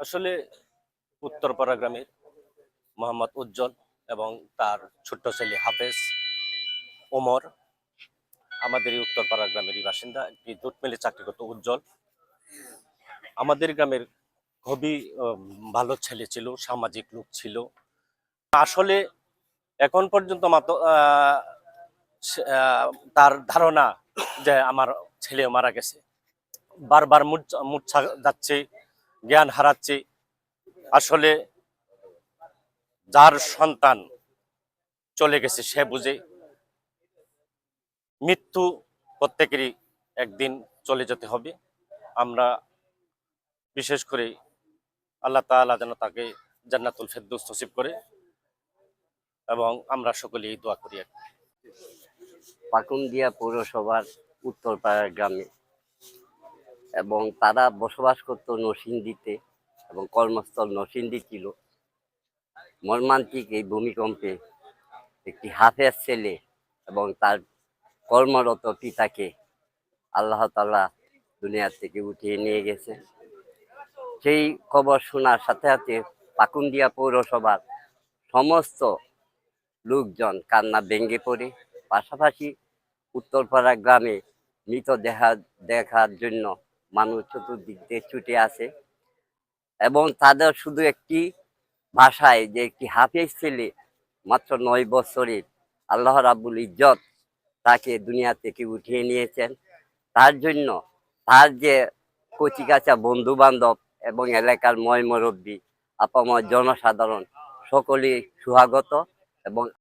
আসলে উত্তরপাড়া গ্রামের মোহাম্মদ উজ্জ্বল এবং তার ছোট্ট ছেলে হাফেজ ওমর, আমাদের এই উত্তরপাড়া গ্রামেরই বাসিন্দা, একটি জুট মিলে চাকরি করতো উজ্জ্বল। আমাদের গ্রামের খুবই ভালো ছেলে ছিল, সামাজিক লোক ছিল। আসলে এখন পর্যন্ত মাত্র তার ধারণা যে আমার ছেলে মারা গেছে। বারবার মূর্ছা যাচ্ছে। জ্ঞান হারাচ্ছে আসলে যার সন্তান চলে গেছে, সে বুঝে মৃত্যু প্রত্যেকেরই একদিন চলে যেতে হবে আমরা বিশেষ করে আল্লাহ তাআলা যেন তাকে জান্নাতুল ফেরদৌস নসিব করে এবং আমরা সকলেই দোয়া করি। পাকুন্দিয়া পৌরসভার উত্তরপাড়ার গ্রামে এবং তারা বসবাস করত নরসিংদীতে এবং কর্মস্থল নরসিংদী ছিল। মর্মান্তিক এই ভূমিকম্পে একটি হাফেজ ছেলে এবং তার কর্মরত পিতাকে আল্লাহ তাআলা দুনিয়ার থেকে উঠিয়ে নিয়ে গেছে। সেই খবর শোনার সাথে সাথে পাকুন্দিয়া পৌরসভার সমস্ত লোকজন কান্না ভেঙে পড়ে। পাশাপাশি উত্তরপাড়া গ্রামে মৃত দেখা দেখার জন্য মানুষ চতুর্দিক দিয়ে ছুটে আসে। এবং তাদের শুধু একটি ভাষায় যে একটি হাফেজ ছেলে মাত্র নয় বছরের আল্লাহ রাব্বুল ইজ্জত তাকে দুনিয়া থেকে উঠিয়ে নিয়েছেন। তার জন্য তার যে কচিকাচা বন্ধু বান্ধব এবং এলাকার ময় মুরব্বী আপাময় জনসাধারণ সকলেই সুহাগত এবং